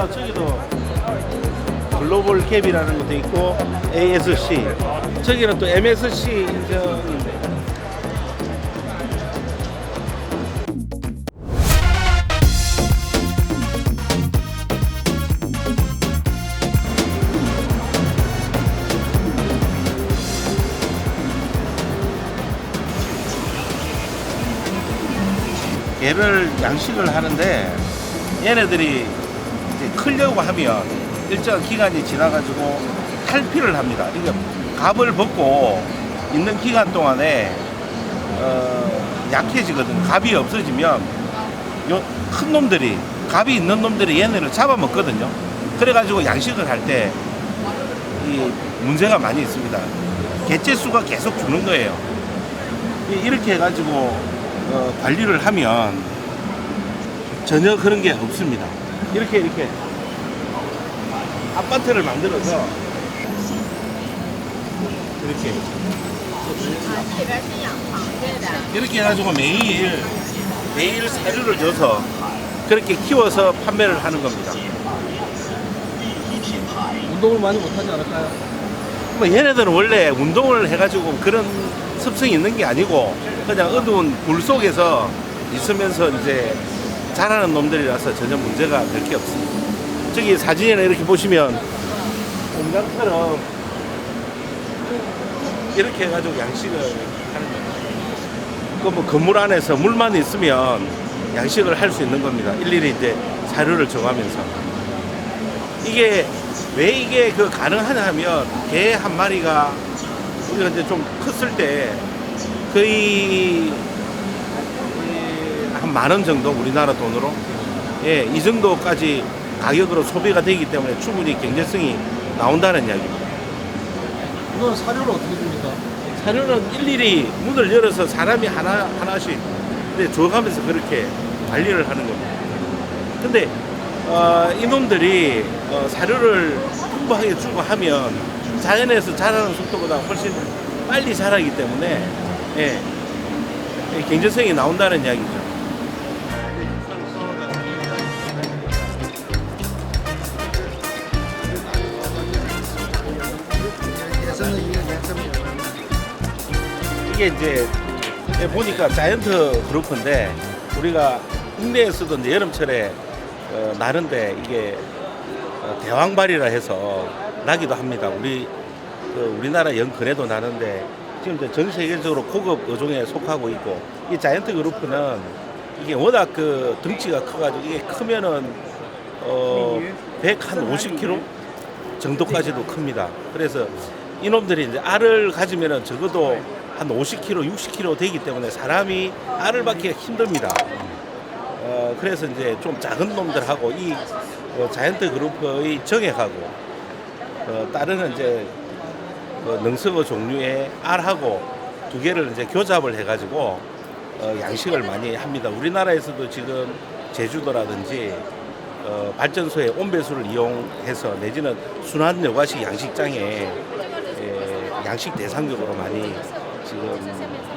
아 저기도. 글로벌 캡이라는 것도 있고 ASC 저기는 또 MSC 인정인데. 얘를 양식을 하는데 얘네들이 이제 크려고 하면 일정한 기간이 지나가지고 탈피를 합니다. 이게 갑을 벗고 있는 기간 동안에 어, 약해지거든요. 갑이 없어지면 요 큰 놈들이 갑이 있는 놈들이 얘네를 잡아먹거든요. 그래가지고 양식을 할 때 이 문제가 많이 있습니다. 개체 수가 계속 주는 거예요. 이- 이렇게 해가지고 어, 관리를 하면 전혀 그런 게 없습니다. 이렇게 이렇게 아파트를 만들어서 이렇게 이렇게 해가지고 매일 매일 사료를 줘서 그렇게 키워서 판매를 하는 겁니다. 운동을 많이 못하지 않을까요? 뭐 얘네들은 원래 운동을 해가지고 그런 습성이 있는 게 아니고 그냥 어두운 굴 속에서 있으면서 이제 자라는 놈들이라서 전혀 문제가 될 게 없습니다. 저기 사진이나 이렇게 보시면 공장처럼 이렇게 해가지고 양식을 하는 거예요. 그뭐 건물 안에서 물만 있으면 양식을 할 수 있는 겁니다. 일일이 이제 사료를 정하면서. 이게 왜 이게 그 가능하냐 하면 개 한 마리가 우리가 이제 좀 컸을 때 거의 한 만 원 정도 우리나라 돈으로 예, 이 정도까지 가격으로 소비가 되기 때문에 충분히 경제성이 나온다는 이야기입니다. 이건 사료를 어떻게 줍니까? 사료는 일일이 문을 열어서 사람이 하나 하나씩 근데 줘가면서 그렇게 관리를 하는 겁니다. 근데 어, 이놈들이 어, 사료를 풍부하게 주고 하면 자연에서 자라는 속도보다 훨씬 빨리 자라기 때문에 예, 예, 경제성이 나온다는 이야기죠. 이게 이제 보니까 자이언트 그룹인데 우리가 국내에서도 이제 여름철에 어, 나는데 이게 어, 대왕발이라 해서 나기도 합니다. 우리 그 우리나라 연근에도 나는데 지금 이제 전 세계적으로 고급 어종에 속하고 있고 이 자이언트 그룹은 이게 워낙 그 덩치가 커가지고 이게 크면은 어 100 한 50kg 정도까지도 큽니다. 그래서 이놈들이 이제 알을 가지면은 적어도 한 50kg, 60kg 되기 때문에 사람이 알을 받기가 힘듭니다. 어, 그래서 이제 좀 작은 놈들하고 이 어, 자이언트 그룹의 정액하고 어, 다른 이제 그 능성어 종류의 알하고 두 개를 이제 교잡을 해가지고 어, 양식을 많이 합니다. 우리나라에서도 지금 제주도라든지 어, 발전소의 온배수를 이용해서 내지는 순환 여과식 양식장에 에, 양식 대상적으로 많이 지금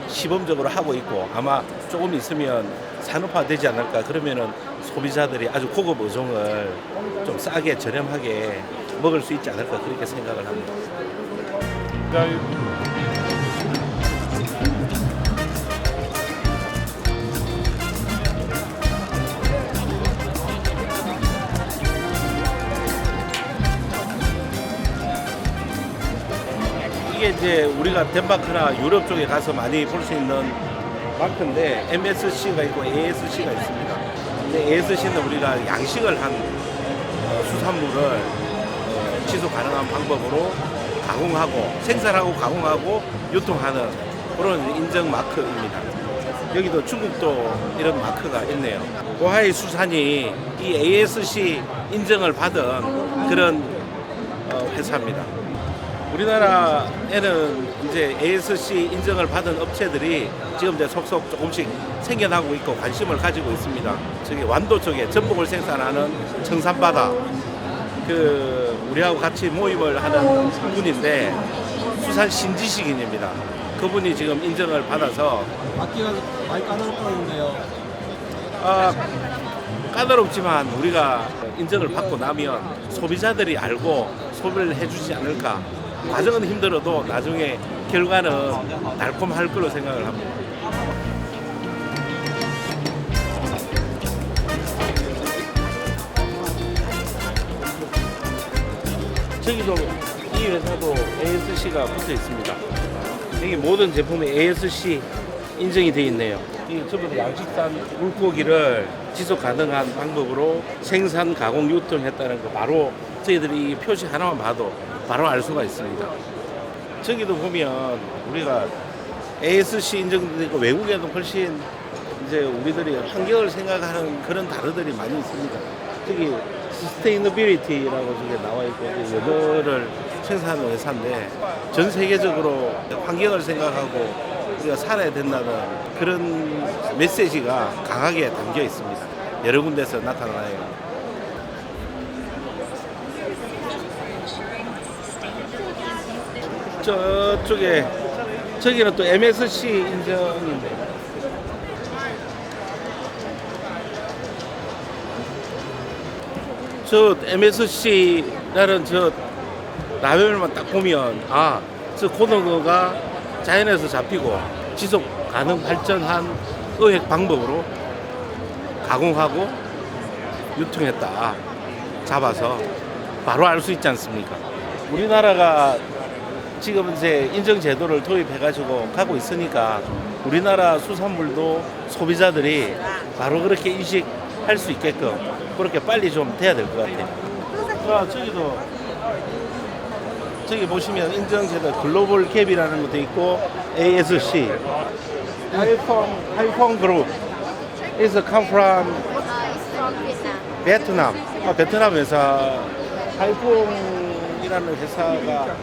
시범적으로 하고 있고 아마 조금 있으면 산업화 되지 않을까 그러면은 소비자들이 아주 고급 어종을 좀 싸게 저렴하게 먹을 수 있지 않을까 그렇게 생각을 합니다. 이제 우리가 덴마크나 유럽 쪽에 가서 많이 볼 수 있는 마크인데 MSC가 있고 ASC가 있습니다. 근데 ASC는 우리가 양식을 한 어, 수산물을 어, 지속 가능한 방법으로 가공하고 생산하고 가공하고 유통하는 그런 인증 마크입니다. 여기도 중국도 이런 마크가 있네요. 고하이 수산이 이 ASC 인증을 받은 그런 어, 회사입니다. 우리나라에는 이제 ASC 인증을 받은 업체들이 지금 이제 속속 조금씩 생겨나고 있고 관심을 가지고 있습니다. 저기 완도 쪽에 전복을 생산하는 청산바다 그 우리하고 같이 모임을 하는 분인데 수산 신지식인입니다. 그분이 지금 인증을 받아서 막기가 많이 까다롭다는데요. 아, 까다롭지만 우리가 인정을 받고 나면 소비자들이 알고 소비를 해주지 않을까. 과정은 힘들어도 나중에 결과는 달콤할 거로 생각을 합니다. 저기도 이 회사도 ASC가 붙어 있습니다. 여기 모든 제품에 ASC 인증이 되어 있네요. 이 전부 다 양식산 물고기를 지속 가능한 방법으로 생산, 가공, 유통했다는 거 바로 저희들이 이 표시 하나만 봐도 바로 알 수가 있습니다. 저기도 보면 우리가 ASC 인증되고 외국에도 훨씬 이제 우리들이 환경을 생각하는 그런 단어들이 많이 있습니다. 저기 스테이너빌리티라고 저게 나와 있고 이거를 생산하는 회사인데 전 세계적으로 환경을 생각하고 우리가 살아야 된다는 그런 메시지가 강하게 담겨 있습니다. 여러 군데서 나타나요. 저쪽에 저기는 또 MSC 인정인데 저 MSC라는 저 라벨만 딱 보면 아저 코너가 자연에서 잡히고 지속 가능 발전한 의획 방법으로 가공하고 유통했다 잡아서 바로 알 수 있지 않습니까? 우리나라가 지금 이제 인증 제도를 도입해 가지고 가고 있으니까 우리나라 수산물도 소비자들이 바로 그렇게 인식할 수 있게끔 그렇게 빨리 좀 돼야 될 것 같아요. 아, 저기도 저기 보시면 인증 제도 글로벌 캡이라는 것도 있고 ASC 하이펑 하이펑 그룹 is come from Uh, Vietnam. 베트남. 아, 베트남 회사 하이퐁 이라는 회사가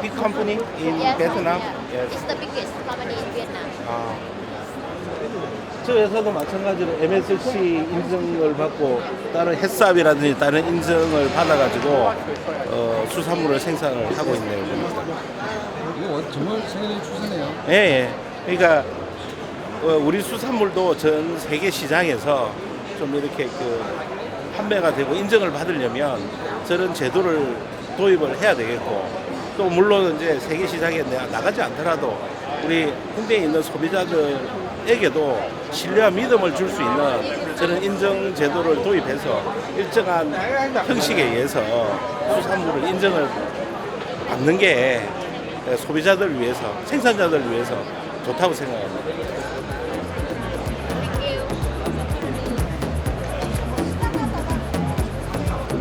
빅 컴퍼니 in Yes, 베트남. yeah. Yes. It's the biggest company in Vietnam. 아. 저 회사도 마찬가지로 MSC 인증을 받고 다른 햇삽이라든지 다른 인증을 받아가지고 어, 수산물을 생산을 하고 있네요. 보니까. 이거 어, 정말 세계적인 추세네요. 예, 예. 그러니까 어, 우리 수산물도 전 세계 시장에서 좀 이렇게 그 판매가 되고 인정을 받으려면 저런 제도를 도입을 해야 되겠고 또 물론 이제 세계 시장에 내가 나가지 않더라도 우리 국내에 있는 소비자들에게도 신뢰와 믿음을 줄 수 있는 저런 인정 제도를 도입해서 일정한 형식에 의해서 수산물을 인정을 받는 게 소비자들 위해서 생산자들 위해서 좋다고 생각합니다.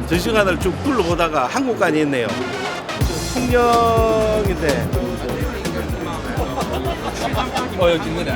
저 시간을 쭉 둘러보다가 한국관이 있네요. 풍령인데 어, 여기 있네.